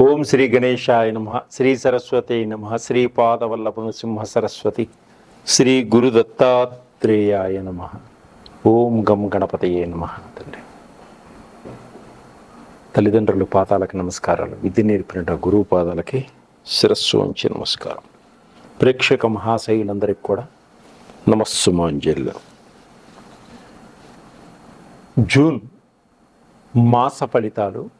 ఓం శ్రీ గణేశాయ నమ శ్రీ సరస్వతి నమ శ్రీ పాదవల్లభ సింహ సరస్వతి శ్రీ గురు దత్తాత్రేయాయ నమ. ఓం గం గణపతయే నమ తండ్రి. తల్లిదండ్రులు పాదాలకు నమస్కారాలు. విద్య నేర్పిన గురువు పాదాలకి శిరస్సు వంచి నమస్కారం. ప్రేక్షక మహాశైలందరికీ కూడా నమస్సుమాంజల్లు జూన్ మాస ఫలితాలు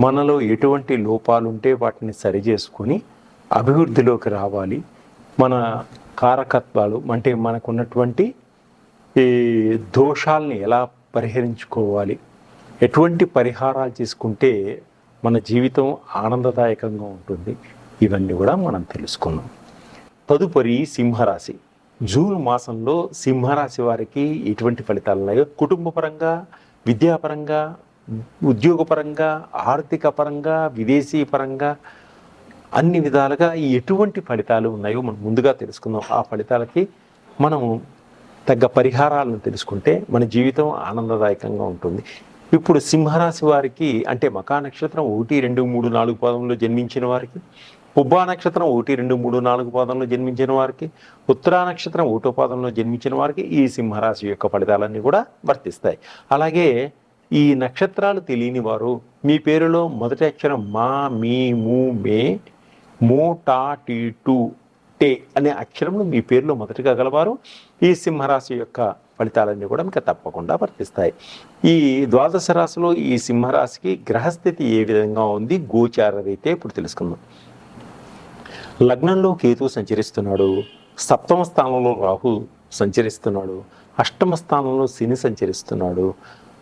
మనలో ఎటువంటి లోపాలు ఉంటే వాటిని సరిచేసుకొని అభివృద్ధిలోకి రావాలి. మన కారకత్వాలు అంటే మనకున్నటువంటి ఈ దోషాలని ఎలా పరిహరించుకోవాలి? ఎటువంటి పరిహారాలు చేసుకుంటే మన జీవితం ఆనందదాయకంగా ఉంటుంది? ఇవన్నీ కూడా మనం తెలుసుకున్నాం తదుపరి సింహరాశి. జూన్ మాసంలో సింహరాశి వారికి ఎటువంటి ఫలితాలు ఉన్నాయో కుటుంబపరంగా విద్యాపరంగా ఉద్యోగపరంగా ఆర్థిక పరంగా విదేశీ పరంగా అన్ని విధాలుగా ఎటువంటి ఫలితాలు ఉన్నాయో మనం ముందుగా తెలుసుకుందాం. ఆ ఫలితాలకి మనం తగ్గ పరిహారాలను తెలుసుకుంటే మన జీవితం ఆనందదాయకంగా ఉంటుంది. ఇప్పుడు సింహరాశి వారికి అంటే మకా నక్షత్రం ఒకటి రెండు మూడు నాలుగు పాదంలో జన్మించిన వారికి పుబ్బా నక్షత్రం ఒకటి రెండు మూడు నాలుగు పాదంలో జన్మించిన వారికి ఉత్తరా నక్షత్రం ఒకటో పాదంలో జన్మించిన వారికి ఈ సింహరాశి యొక్క ఫలితాలన్నీ కూడా వర్తిస్తాయి. అలాగే ఈ నక్షత్రాలు తెలియని వారు మీ పేరులో మొదటి అక్షరం మా మీ మూ మే మో టా టీ టూ టే అనే అక్షరములు మీ పేరులో మొదటిగా గలవారు. ఈ సింహరాశి యొక్క ఫలితాలన్నీ కూడా మీకు తప్పకుండా వర్తిస్తాయి. ఈ ద్వాదశ రాశిలో ఈ సింహరాశికి గ్రహస్థితి ఏ విధంగా ఉంది? గోచార రీతే ఇప్పుడు తెలుసుకుందాం. లగ్నంలో కేతు సంచరిస్తున్నాడు. సప్తమ స్థానంలో రాహు సంచరిస్తున్నాడు. అష్టమ స్థానంలో శని సంచరిస్తున్నాడు.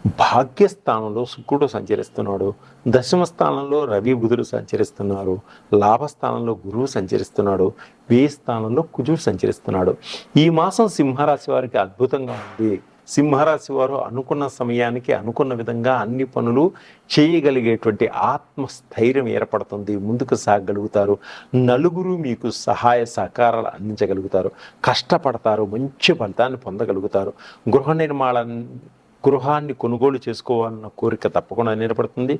భాగ్యస్థానంలో శుక్రుడు సంచరిస్తున్నాడు. దశమ స్థానంలో రవి బుధుడు సంచరిస్తున్నారు. లాభస్థానంలో గురువు సంచరిస్తున్నాడు. వ్యయ స్థానంలో కుజుడు సంచరిస్తున్నాడు. ఈ మాసం సింహరాశి వారికి అద్భుతంగా ఉంది. సింహరాశి వారు అనుకున్న సమయానికి అనుకున్న విధంగా అన్ని పనులు చేయగలిగేటువంటి ఆత్మస్థైర్యం ఏర్పడుతుంది. ముందుకు సాగగలుగుతారు నలుగురు మీకు సహాయ సహకారాలు అందించగలుగుతారు. కష్టపడతారు. మంచి ఫలితాన్ని పొందగలుగుతారు. గృహ నిర్మాణాన్ని గృహాన్ని కొనుగోలు చేసుకోవాలన్న కోరిక తప్పకుండా నిలబడుతుంది.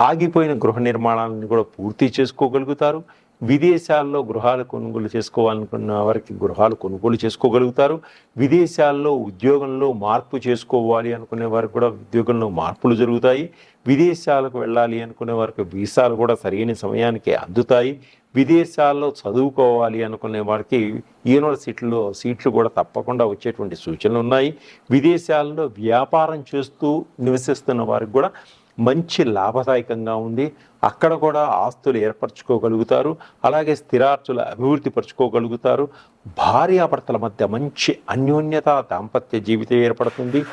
ఆగిపోయిన గృహ నిర్మాణాలను కూడా పూర్తి చేసుకోగలుగుతారు. విదేశాల్లో గృహాలు కొనుగోలు చేసుకోవాలనుకున్న వారికి గృహాలు కొనుగోలు చేసుకోగలుగుతారు. విదేశాల్లో ఉద్యోగంలో మార్పు చేసుకోవాలి అనుకునే వారికి కూడా ఉద్యోగంలో మార్పులు జరుగుతాయి. విదేశాలకు వెళ్ళాలి అనుకునే వారికి వీసాలు కూడా సరైన సమయానికి అందుతాయి. విదేశాల్లో చదువుకోవాలి అనుకునే వారికి యూనివర్సిటీలో సీట్లు కూడా తప్పకుండా వచ్చేటువంటి సూచనలు ఉన్నాయి. విదేశాల్లో వ్యాపారం చేస్తూ నివసిస్తున్న వారికి కూడా మంచి లాభదాయకంగా ఉంది. అక్కడ కూడా ఆస్తులు ఏర్పరచుకోగలుగుతారు. అలాగే స్థిరార్చుల అభివృద్ధి పరచుకోగలుగుతారు. భార్యాభర్తల మధ్య మంచి అన్యోన్యత దాంపత్య జీవితం ఏర్పడుతుంది.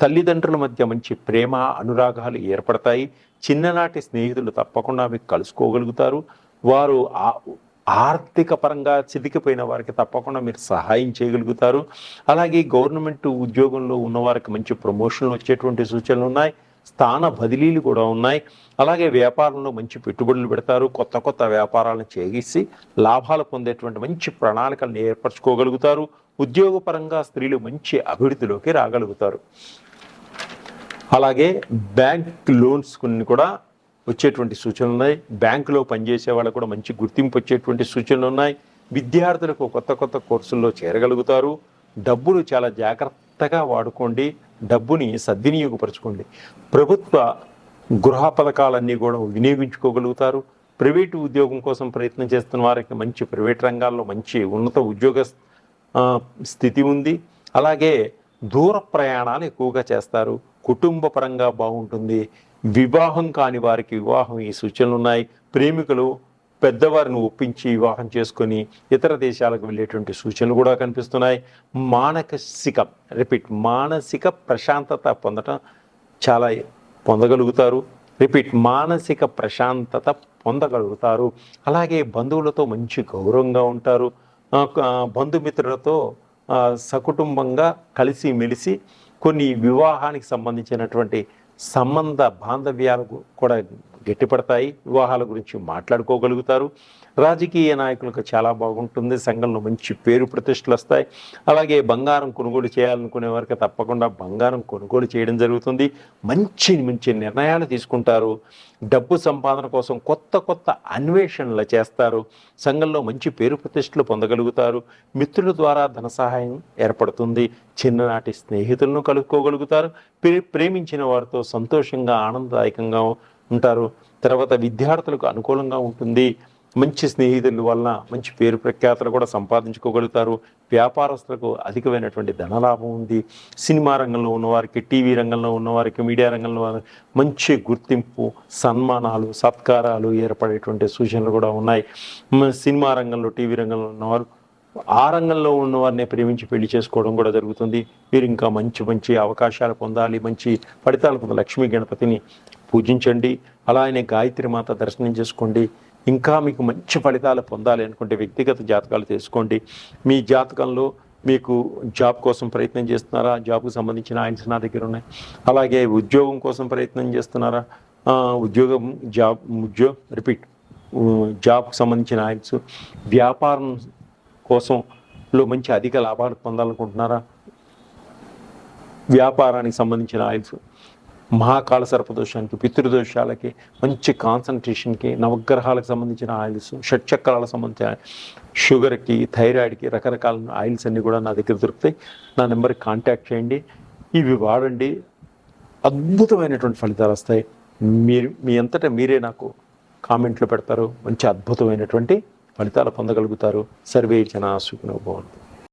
తల్లిదండ్రుల మధ్య మంచి ప్రేమ అనురాగాలు ఏర్పడతాయి. చిన్ననాటి స్నేహితులు తప్పకుండా మీకు కలుసుకోగలుగుతారు. వారు ఆర్థిక పరంగా చితికిపోయిన వారికి తప్పకుండా మీరు సహాయం చేయగలుగుతారు. అలాగే గవర్నమెంట్ ఉద్యోగంలో ఉన్న వారికి మంచి ప్రమోషన్లు వచ్చేటువంటి సూచనలు ఉన్నాయి. స్థాన బదిలీలు కూడా ఉన్నాయి. అలాగే వ్యాపారంలో మంచి పెట్టుబడులు పెడతారు. కొత్త కొత్త వ్యాపారాలను చేగిసి లాభాలు పొందేటువంటి మంచి ప్రణాళికలను ఏర్పరచుకోగలుగుతారు. ఉద్యోగపరంగా స్త్రీలు మంచి అభివృద్ధిలోకి రాగలుగుతారు. అలాగే బ్యాంక్ లోన్స్ కొన్ని కూడా వచ్చేటువంటి సూచనలు ఉన్నాయి. బ్యాంకులో పనిచేసే వాళ్ళకు కూడా మంచి గుర్తింపు వచ్చేటువంటి సూచనలు ఉన్నాయి. విద్యార్థులకు కొత్త కొత్త కోర్సుల్లో చేరగలుగుతారు. డబ్బులు చాలా జాగ్రత్త జాగ్రత్తగా వాడుకోండి డబ్బుని సద్వినియోగపరచుకోండి. ప్రభుత్వ గృహ పథకాలన్నీ కూడా వినియోగించుకోగలుగుతారు. ప్రైవేటు ఉద్యోగం కోసం ప్రయత్నం చేస్తున్న వారికి మంచి ప్రైవేట్ రంగాల్లో మంచి ఉన్నత ఉద్యోగ స్థితి ఉంది. అలాగే దూర ప్రయాణాలు ఎక్కువగా చేస్తారు. కుటుంబ పరంగా బాగుంటుంది. వివాహం కాని వారికి వివాహం ఈ సూచనలు ఉన్నాయి ప్రేమికులు పెద్దవారిని ఒప్పించి వివాహం చేసుకొని ఇతర దేశాలకు వెళ్ళేటువంటి సూచనలు కూడా కనిపిస్తున్నాయి. మానసిక రిపీట్ మానసిక ప్రశాంతత పొందటం చాలా పొందగలుగుతారు. రిపీట్ మానసిక ప్రశాంతత పొందగలుగుతారు. అలాగే బంధువులతో మంచి గౌరవంగా ఉంటారు. బంధుమిత్రులతో సకుటుంబంగా కలిసి మెలిసి కొన్ని వివాహానికి సంబంధించినటువంటి సంబంధ బాంధవ్యాలు కూడా గట్టిపడతాయి. వివాహాల గురించి మాట్లాడుకోగలుగుతారు. రాజకీయ నాయకులకు చాలా బాగుంటుంది. సంఘంలో మంచి పేరు ప్రతిష్టలు వస్తాయి. అలాగే బంగారం కొనుగోలు చేయాలనుకునే వారికి తప్పకుండా బంగారం కొనుగోలు చేయడం జరుగుతుంది. మంచి మంచి నిర్ణయాలు తీసుకుంటారు. డబ్బు సంపాదన కోసం కొత్త కొత్త అన్వేషణలు చేస్తారు. సంఘంలో మంచి పేరు ప్రతిష్టలు పొందగలుగుతారు. మిత్రుల ద్వారా ధన సహాయం ఏర్పడుతుంది. చిన్ననాటి స్నేహితులను కలుపుకోగలుగుతారు. ప్రే- ప్రేమించిన వారితో సంతోషంగా ఆనందదాయకంగా ఉంటారు. తర్వాత విద్యార్థులకు అనుకూలంగా ఉంటుంది. మంచి స్నేహితుల వలన మంచి పేరు ప్రఖ్యాతలు కూడా సంపాదించుకోగలుగుతారు. వ్యాపారస్తులకు అధికమైనటువంటి ధనలాభం ఉంది. సినిమా రంగంలో ఉన్నవారికి టీవీ రంగంలో ఉన్నవారికి మీడియా రంగంలో వారికి మంచి గుర్తింపు సన్మానాలు సత్కారాలు ఏర్పడేటువంటి సూచనలు కూడా ఉన్నాయి. సినిమా రంగంలో టీవీ రంగంలో ఉన్నవారు ఆ రంగంలో ఉన్నవారిని ప్రేమించి పెళ్ళి చేసుకోవడం కూడా జరుగుతుంది. మీరు ఇంకా మంచి మంచి అవకాశాలు పొందాలి. మంచి ఫలితాలు పొందాలి. లక్ష్మీ గణపతిని పూజించండి. అలానే గాయత్రి మాత దర్శనం చేసుకోండి. ఇంకా మీకు మంచి ఫలితాలు పొందాలి అనుకుంటే వ్యక్తిగత జాతకాలు తీసుకోండి మీ జాతకంలో మీకు జాబ్ కోసం ప్రయత్నం చేస్తున్నారా? జాబ్కు సంబంధించిన ఆయన్స్ నా దగ్గర ఉన్నాయి. అలాగే ఉద్యోగం కోసం ప్రయత్నం చేస్తున్నారా? ఉద్యోగం జాబ్ ఉద్యోగ రిపీట్ జాబ్కు సంబంధించిన ఆయన్స్ వ్యాపారం కోసంలో మంచి అధిక లాభాలు పొందాలనుకుంటున్నారా? వ్యాపారానికి సంబంధించిన ఆయిల్స్ మహాకాల సర్పదోషానికి పితృదోషాలకి మంచి కాన్సన్ట్రేషన్కి నవగ్రహాలకు సంబంధించిన ఆయిల్స్ షట్చక్రాలకు సంబంధించిన షుగర్కి థైరాయిడ్కి రకరకాల ఆయిల్స్ అన్నీ కూడా నా దగ్గర దొరుకుతాయి. నా నెంబర్కి కాంటాక్ట్ చేయండి. ఇవి వాడండి. అద్భుతమైనటువంటి ఫలితాలు వస్తాయి. మీరు మీ అంతటా మీరే నాకు కామెంట్లు పెడతారు. మంచి అద్భుతమైనటువంటి ఫలితాలు పొందగలుగుతారు. సర్వే జన సుఖినో